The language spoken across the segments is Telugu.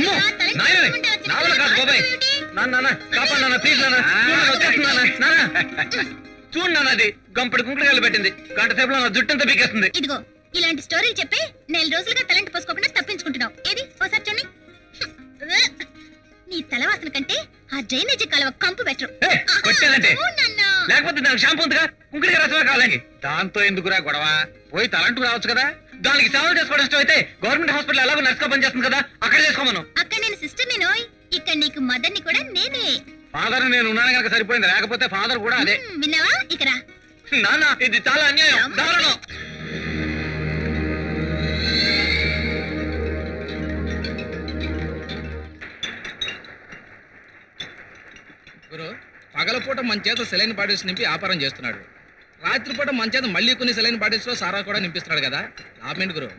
అమ్మో! నాయన నా వల్ల కాదు బాబాయ్. నాన్న నాన్న కాపాడు నాన్న ప్లీజ్ నాన్న. చూడు, వచ్చేస్తుంది నాన్న. నాన్న. చూడు నాన్న అది. గంపడి కుంకుడుకాయలు పెట్టింది. గంట సేపులో నా జుట్టంతా పీకేస్తుంది. ఇదిగో ఇలాంటి స్టోరీలు చెప్పి నెల రోజులుగా తలంటి పోసుకోకుండా తప్పించుకుంటున్నావు. ఏది? ఓసారి చూడండి. నీ తలవాసన కంటే ఆ డ్రైనేజీ కాలువ కంపు బెటర్. కొట్టానంటే లేకపోతే నాకు షాంపూ ఉందిగా? కుంకుడికాయ రసమే కావాలని దాంతో ఎందుకురా గొడవ? పోయి తలంటుకు రావచ్చు కదా? దానికి సేవలు చేసుకోవడం ఇష్టం అయితే గవర్నమెంట్ హాస్పిటల్ ఎలాగో నర్సుగా పనిచేస్తుంది కదా? అక్కడ చేసుకోమను. అక్కడ నేను సిస్టర్ నేను ఇక్కడ నీకు మదర్ని కూడా నేనే. ఫాదర్ నేను ఉన్నాను కనుక సరిపోయింది. లేకపోతే ఫాదర్ కూడా అదే. విన్నావా? ఇక్కడ. నాన్న ఇది చాలా అన్యాయం. దారుణం. పగలపూట మన చేత సెలైన్ బాటిల్స్ నింపి వ్యాపారం చేస్తున్నాడు. రాత్రిపూట మన చేత మళ్ళీ కొన్ని సెలైన్ బాటిల్స్లో సారా కూడా నింపిస్తున్నాడు కదా. లాభమేంటి గురు?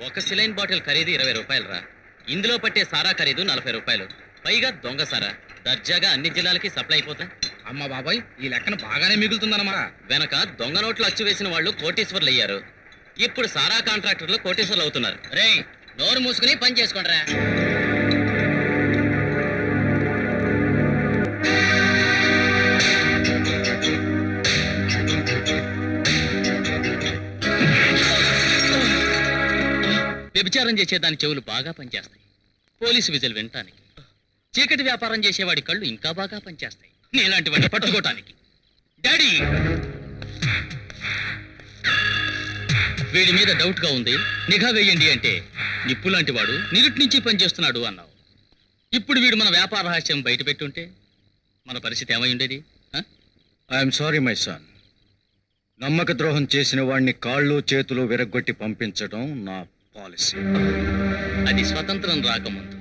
ఒక సిలైన్ బాటిల్ ఖరీదు ఇరవై రూపాయలు రా. ఇందులో పట్టే సారా ఖరీదు నలభై రూపాయలు. పైగా దొంగ సారా. దర్జాగా అన్ని జిల్లాలకి సప్లై అయిపోతా. అమ్మ బాబాయ్ ఈ లెక్కన బాగానే మిగులుతుందన్నమాట. వెనక దొంగ నోట్లు అచ్చు వేసిన వాళ్ళు కోటీశ్వర్లు అయ్యారు. ఇప్పుడు సారా కాంట్రాక్టర్లు కోటీశ్వర్లు అవుతున్నారు. రే నోరు మూసుకుని పని చేసుకోండిరా. వ్యభిచారం చేసేదాని చెవులు బాగా పనిచేస్తాయి. పోలీసు విజులు వినటానికి. చీకటి వ్యాపారం చేసేవాడి కళ్ళు ఇంకా బాగా పనిచేస్తాయి. నీలాంటి వాడిని పట్టుకోవటానికి డాడీ! వీడి మీద డౌట్గా ఉంది. నిఘా వేయండి అంటే నిప్పు లాంటి వాడు నిరుటి నుంచి పనిచేస్తున్నాడు అన్నావు. ఇప్పుడు వీడు మన వ్యాపార రహస్యం బయట పెట్టుంటే మన పరిస్థితి ఏమై ఉండేది? ఆ? I'm sorry my son. నమ్మక ద్రోహం చేసిన వాడిని కాళ్ళు చేతులు విరగ్గొట్టి పంపించడం నా పాలసీ. అది స్వతంత్రం రాకముందు.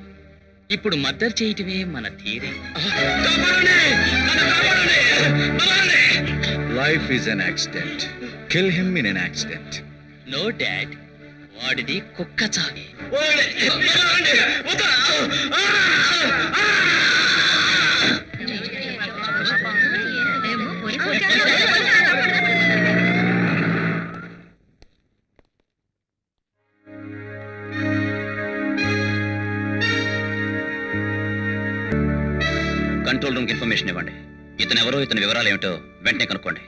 ఇప్పుడు మద్దతు చేయటమే మన తీరే life is an accident kill him in an accident no dad వాడిది కుక్క చావే. కంట్రోల్ రూమ్కి ఇన్ఫర్మేషన్ ఇవ్వండి. ఇతను ఎవరో ఇతని వివరాలు ఏమిటో వెంటనే కనుక్కోండి.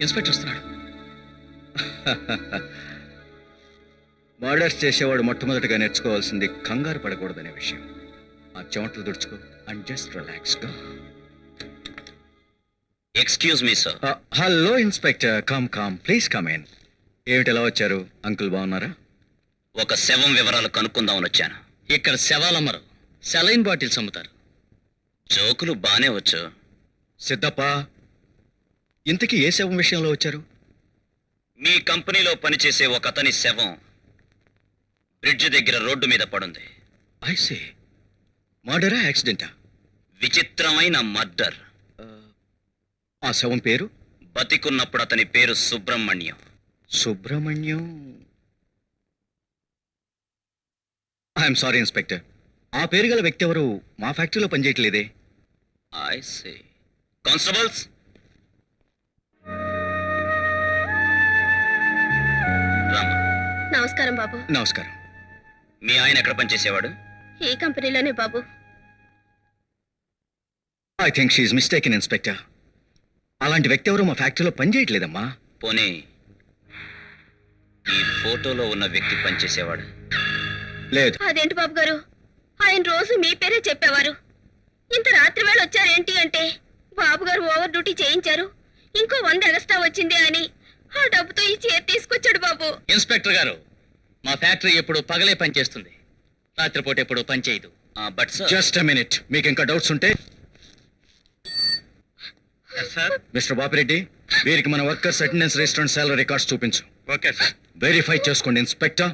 ఇన్స్పెక్టర్ వస్తున్నాడు. మర్డర్స్ చేసేవాడు మొట్టమొదటిగా నేర్చుకోవాల్సింది కంగారు పడకూడదనే విషయం. ఆ చెమటలు దుడుచుకో. And just relax excuse me sir hello inspector come come please come in ఏమిటి ఎలా వచ్చారు? అంకుల్ బాగున్నారా? ఒక శవం వివరాలు కనుక్కుందామని వచ్చాను. ఇక్కడ శవాలు అమ్మరు. సెలైన్ బాటిల్స్ అమ్ముతారు. జోకులు బానే వచ్చు. సిద్ధప్ప ఇంతకీ ఏ శవం విషయంలో వచ్చారు? మీ కంపెనీలో పనిచేసే ఒక అతని శవం బ్రిడ్జ్ దగ్గర రోడ్డు మీద పడుంది. ఐసే మర్డరా యాక్సిడెంటా విచిత్రమైన మర్డర్. ఆ శవం పేరు? బతికున్నప్పుడు అతని పేరు Subrahmanyam. Subrahmanyam. I'm sorry inspector ఆ పేరు గల వ్యక్తి ఎవరు? మా ఫ్యాక్టరీలో పనిచేయట్లేదే. ఐ సే కానిస్టేబుల్స్ నమస్కారం బాబు. నమస్కారం. మీ ఆయన ఎక్కడ పనిచేసేవాడు? ఈ కంపెనీలోనే బాబు. I think she mistaken inspector అలాంటి వ్యక్తి ఎవరు మా ఫ్యాక్టరీలో పనిచేయట్లేదమ్మా పోనీ ఈ ఫోటోలో ఉన్న వ్యక్తి పనిచేసేవాడు లేదు. అదేంటి బాబు గారు ఆయన రోజు మీ పేరే చెప్పేవారు. ఇంత రాత్రి వేళ వచ్చారేంటి అంటే? బాబు గారు ఓవర్ డ్యూటీ చేయించారు. ఇంకో వంద ఎక్స్ట్రా వచ్చింది అని. ఆ డబ్బుతో ఈ చీర తీసుకొచ్చాడు బాబు. ఇన్స్పెక్టర్ గారు మా ఫ్యాక్టరీ ఎప్పుడు పగలే పనిచేస్తుంది రాత్రిపూట ఎప్పుడు పనిచేయదు but sir just a minute. మీకు ఇంకా డౌట్స్ ఉంటే మిస్టర్ బాపిరెడ్డి వీరికి మన workers attendance restaurant salary records చూపించు. ఓకే సార్ వెరిఫై చేసుకోండి ఇన్స్పెక్టర్.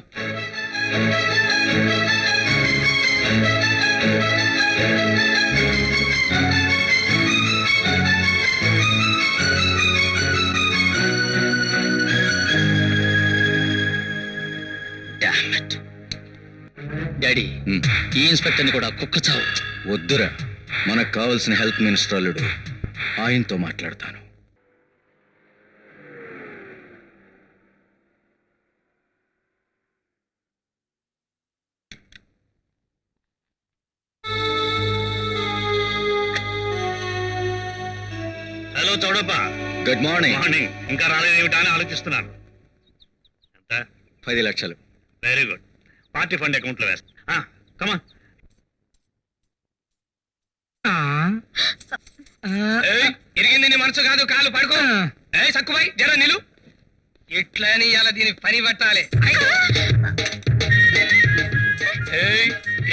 Daddy Hmm. ఈ ఇన్స్పెక్టర్ని కూడా కుక్క చావు వద్దురా. మనకు కావాల్సిన హెల్త్ మినిస్టర్ అల్లుడు. ఆయనతో మాట్లాడతాను. Hello Chowdappa. Good morning morning ఇంకా రాలేదేమిటా అని ఆలోచిస్తున్నాను. ఎంత? పది లక్షలు. వెరీ గుడ్ పార్టీ ఫండ్ అకౌంట్లో వేస్తా కమా ఇరిగింది నీ మనసు కాదు కాలు పడుకో. ఏ సక్కుబాయ్ జర నిలు. ఇట్లా అని ఇలా దీని పని పట్టాలి.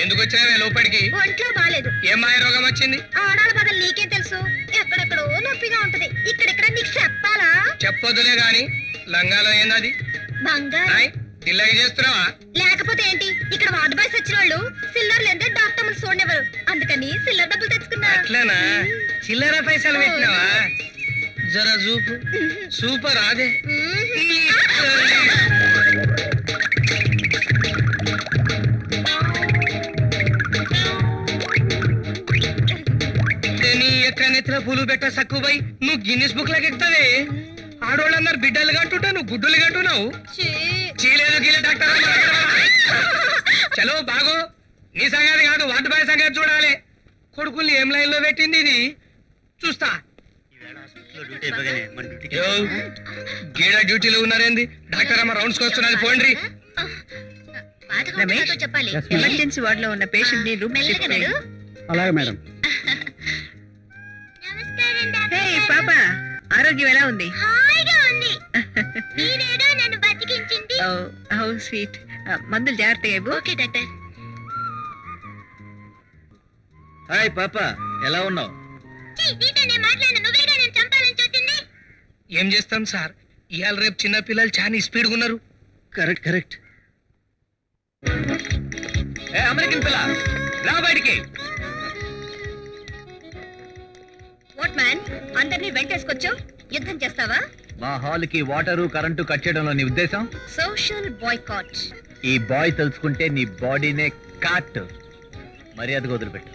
ఎందుకు వచ్చావే లోపలికి? ఒంట్లో బాలేదు. ఏం మాయ రోగం వచ్చింది? ఆడాల బగలు నీకేం తెలుసు? ఎక్కడెక్కడో నొప్పిగా ఉంటది. ఇక్కడెక్కడ నీకు చెప్పాలా? చెప్పొద్దులే గాని లంగాలో ఏందది? బంగారు. దిల్లగి చేస్తున్నావా? లేకపోతే ఏంటి? ఇక్కడ వార్డు బాయ్స్ వచ్చిన వాళ్ళు సిల్లర్ లేదా డాక్టర్ ముందు చూడనివ్వరు. అందుకని సిల్లర్ డబ్బులు తెచ్చుకున్నా అట్లనా? చిల్లర పైసలు పెట్టినావా? జర చూపు. సూపర్ అదే ఎక్కడ పూలు పెట్ట సక్కుబాయ్ నువ్వు గిన్నిస్ బుక్ లాగా ఎక్కుతావే ఆడోళ్ళందరు బిడ్డలు కట్టుంటే నువ్వు గుడ్డలు కట్టున్నావు గీలే డాక్టర్ చలో బాగో. నీ సంగతి కాదు వాటి బాయ్ సంగతి చూడాలి. కొడుకుల్ని ఏం లైన్లో పెట్టింది ఇది? చూస్తా. గీడ డ్యూటీలో ఉన్నారేంది? డాక్టర్ అమ్మ రౌండ్స్ వస్తున్నది పోండ్రి రమేష్ చెప్పాలి. ఎమర్జెన్సీ వార్డులో ఉన్న పేషెంట్ని రూమ్. అలాగే మేడం. హే పాప ఆరోగ్యం ఎలా ఉంది? హాయిగా హౌ స్వీట్. మందులు జాగ్రత్తగా ఇవ్వు. Okay doctor. హాయ్ పాప. ఎలా ఉన్నావు? ఏం చేస్తాం సార్? ఇవాళ రేపు చిన్న పిల్లలు చాలా స్పీడ్గా ఉన్నారు. Correct correct. ఏ అమెరికన్ పిల్ల రా బయటికి. What man? అందరినీ వెంటేసుకొచ్చావు యుద్ధం చేస్తావా? మా హాల్కి వాటరు కరెంటు కట్ చేయడంలో నీ ఉద్దేశం? Social boycott. ఈ బాయ్ తెలుసుకుంటే నీ బాడీనే కాట్. మర్యాదగా వదిలిపెట్టు.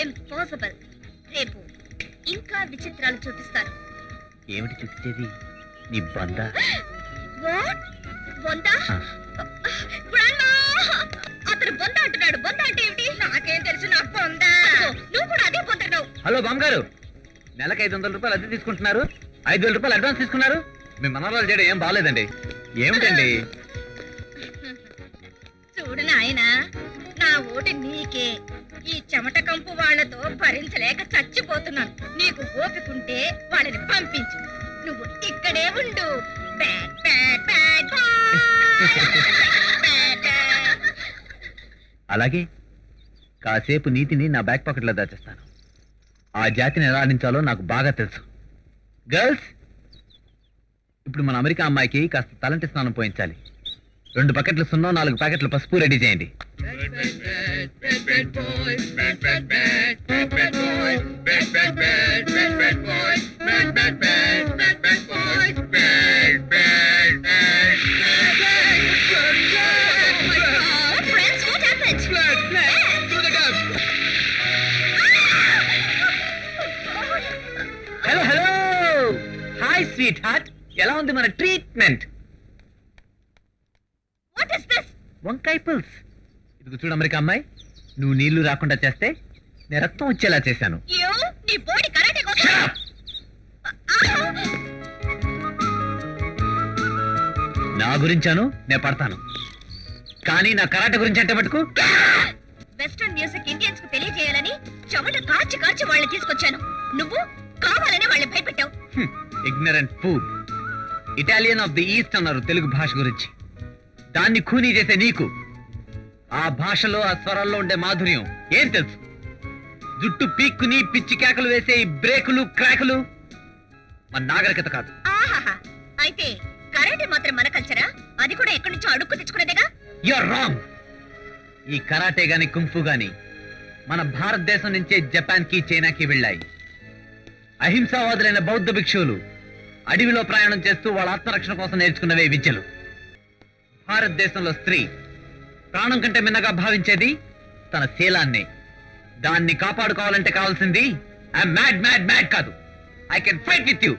ఇంపాసిబుల్. రేపు ఇంకా విచిత్రాలు చూపిస్తాను ఏమిటి చూపించేది? నీ బంద? వాట్? బొంద? గ్రాండ్మా అతను బొంద అంటున్నాడు. బొంద అంటే ఏమిటి? నాకేం తెలుసు నాకు బొంద. నువ్వు కూడా అదే హలో బామ్మగారు. నెలకు ఐదు వందల రూపాయలు అద్దె తీసుకుంటున్నారు. ఐదు వేల రూపాయలు అడ్వాన్స్ తీసుకున్నారు? మీ మనరాలు చేయడం ఏం బాగాలేదండి ఏమిటండి? చూడు నాయనా నా ఓటు నీకే. ఈ చెమట కంపు వాళ్ళతో భరించలేక చచ్చిపోతున్నాను. నీకు ఓపికంటే వాళ్ళని పంపించు. నువ్వు ఇక్కడే ఉండు. Bad bad bad bad bad అలాగే కాసేపు నీతిని నా బ్యాక్ పాకెట్లో దాచేస్తాను. ఆ జాతిని ఎలా ఆడించాలో నాకు బాగా తెలుసు. గర్ల్స్ ఇప్పుడు మన అమెరికా అమ్మాయికి కాస్త తలంటి స్నానం పోయించాలి. రెండు బకెట్లు సున్నా నాలుగు ప్యాకెట్లు పసుపు రెడీ చేయండి. స్వీట్ హార్ట్ ఎలా ఉంది మన ట్రీట్మెంట్ What is this? వంకాయ పుల్స్. ఇదిగో చూడు అమెరికా అమ్మాయి నువ్వు నీళ్ళు రాకుండా చేస్తే నేను రక్తం వచ్చేలా చేశాను? నీ బోడి కరాటే కోసం నా గురించాను నేను పడతాను. కానీ నా కరాటే గురించి అంటే పట్టుకు వెస్టర్న్ మ్యూజిక్ ఇండియన్స్కు తెలియజేయాలని చెమట కార్చి కార్చి వాళ్ళని తీసుకొచ్చాను. నువ్వు కావాలని వాళ్ళని భయపెట్టావు. Ignorant food Italian of the east అన్నారు తెలుగు భాష గురించి. దాన్ని ఖూనీ చేసే నీకు. ఆ భాషలో ఆ స్వరాల్లో ఉండే మాధుర్యం ఏం తెలుసు? జుట్టు పీక్కుని పిచ్చి కేకలు వేసే ఈ బ్రేకులు క్రాకులు మన నాగరికత కాదు. ఆహాహా. అయితే కరాటే మాత్రం మన కల్చరా అది కూడా ఎక్కడి నుంచో అడుక్కు తెచ్చుకునేదేగా? యూర్ రాంగ్ ఈ కరాటే గాని కుంఫు గాని మన భారతదేశం నుంచే జపాన్కి చైనాకి వెళ్ళాయి. అహింసావాదులైన బౌద్ధ భిక్షువులు అడవిలో ప్రయాణం చేస్తూ వాళ్ళ ఆత్మరక్షణ కోసం నేర్చుకున్నవే విద్యలు. భారతదేశంలో స్త్రీ ప్రాణం కంటే మిన్నగా భావించేది తన శీలాన్ని. దాన్ని కాపాడుకోవాలంటే కావాల్సింది ఐ మ్యాడ్ మ్యాడ్ మ్యాడ్ కాదు. I can fight with you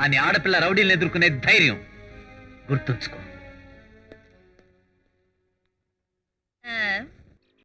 అని ఆడపిల్ల రౌడీలను ఎదుర్కొనే ధైర్యం. గుర్తుంచుకో.